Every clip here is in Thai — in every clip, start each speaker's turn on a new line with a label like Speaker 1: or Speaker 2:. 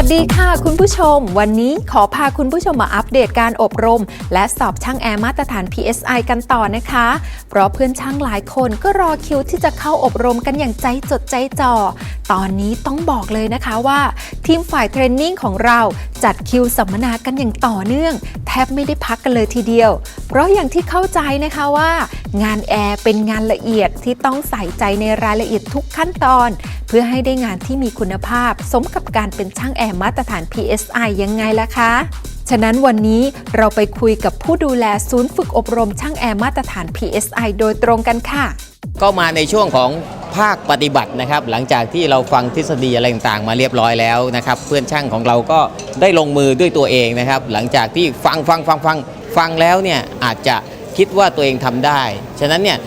Speaker 1: ัสดีค่ะคุณผู้ชม วันนี้ขอพาคุณผู้ชมมาอัปเดตการอบรม และสอบช่างแอร์มาตรฐาน PSI กันต่อนะคะ เพราะเพื่อนช่างหลายคนก็รอคิวที่จะเข้าอบรมกันอย่างใจจดใจจ่อ ตอนนี้ต้องบอกเลยนะคะว่าทีมฝ่ายเทรนนิ่งของเราจัดคิวสัมมนากันอย่างต่อเนื่อง แทบไม่ได้พักกันเลยทีเดียว เพราะอย่างที่เข้าใจนะคะว่า งานแอร์เป็นงานละเอียดที่ต้องใส่ใจในรายละเอียดทุกขั้นตอน เพื่อให้ได้งานที่มีคุณภาพ สมกับการเป็นช่างแอร์มาตรฐาน PSI ยังไงล่ะคะฉะนั้นวันนี้เราไปคุยกับผู้ดูแลศูนย์ฝึกอบรมช่างแอร์มาตรฐาน PSI โดยตรงกันค่ะ
Speaker 2: ก็มาในช่วงของ ภาคปฏิบัตินะครับ หลังจากที่เราฟังทฤษฎีอะไรต่างๆ มาเรียบร้อยแล้วนะครับ เพื่อนช่างของเราก็ได้ลงมือด้วยตัวเองนะครับ หลังจากที่ฟังฟังฟังฟังฟังแล้วเนี่ยอาจจะคิดว่าตัวเองทำได้ ฉะนั้นเนี่ย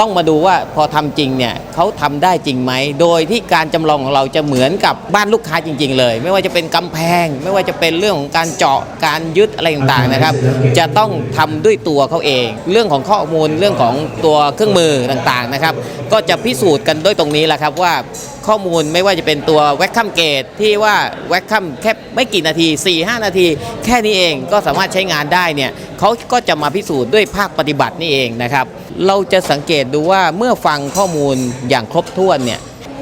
Speaker 2: ต้องมาดูว่าพอทำจริงเนี่ยเขาทำได้จริงไหม โดยที่การจำลองของเราจะเหมือนกับบ้านลูกค้าจริง ๆ เลย ไม่ว่าจะเป็นกำแพง ไม่ว่าจะเป็นเรื่องของการเจาะการยึดอะไรต่างๆนะครับ จะต้องทำด้วยตัวเขาเอง เรื่องของข้อมูลเรื่องของตัวเครื่องมือต่างๆนะครับ ก็จะพิสูจน์กันด้วยตรงนี้แหละครับว่า ข้อมูลไม่ว่าจะเป็นตัวแวคคัมเกตที่ว่าแวคคัมแค่ไม่กี่นาที 4-5 นาที แค่นี้เองก็สามารถใช้งานได้เนี่ยเขาก็จะมาพิสูจน์ด้วยภาคปฏิบัตินี่เองนะครับ เราจะสังเกตดูว่าเมื่อฟังข้อมูลอย่างครบถ้วนเนี่ย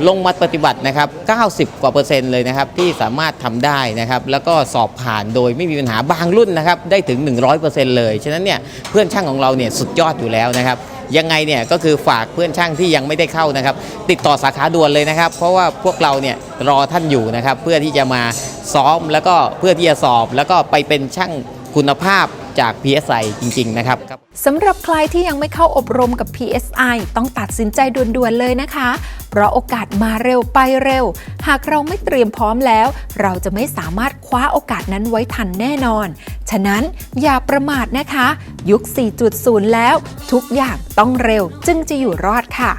Speaker 2: ลงมาปฏิบัตินะครับ 90 กว่าเปอร์เซ็นต์เลยนะครับ ที่สามารถทำได้นะครับ แล้วก็สอบผ่านโดยไม่มีปัญหาบางรุ่นนะครับ ได้ถึง 100%เลย ฉะนั้นเนี่ยเพื่อนช่างของเราเนี่ยสุดยอดอยู่แล้วนะครับ ยังไงเนี่ยก็คือฝากเพื่อนช่างที่ยังไม่ได้เข้านะครับ ติดต่อสาขาด่วนเลยนะครับ เพราะว่าพวกเราเนี่ยรอท่านอยู่นะครับ เพื่อที่จะมาซ้อมแล้วก็เพื่อที่จะสอบ แล้วก็ไปเป็นช่างคุณภาพจาก PSI จริง ๆ นะครับ
Speaker 1: สำหรับใครที่ยังไม่เข้าอบรมกับ PSI ต้องตัดสินใจด่วนๆเลยนะคะ เพราะโอกาสมาเร็วไปเร็ว หากเราไม่เตรียมพร้อมแล้ว เราจะไม่สามารถคว้าโอกาสนั้นไว้ทันแน่นอน ฉะนั้นอย่าประมาทนะคะ ยุค 4.0 แล้ว ทุกอย่างต้องเร็วจึงจะอยู่รอดค่ะ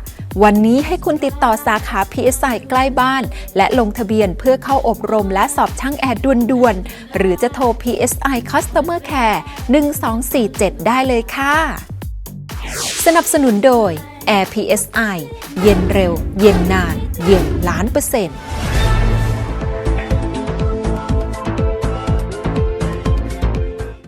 Speaker 1: วันนี้ให้คุณติดต่อสาขา PSI ใกล้บ้าน และลงทะเบียนเพื่อเข้าอบรมและสอบช่างแอร์ด่วนๆ หรือจะโทร PSI Customer Care 1247 ได้เลยค่ะ สนับสนุนโดย Air PSI เย็นเร็ว เย็นนาน เยี่ยมล้านเปอร์เซ็นต์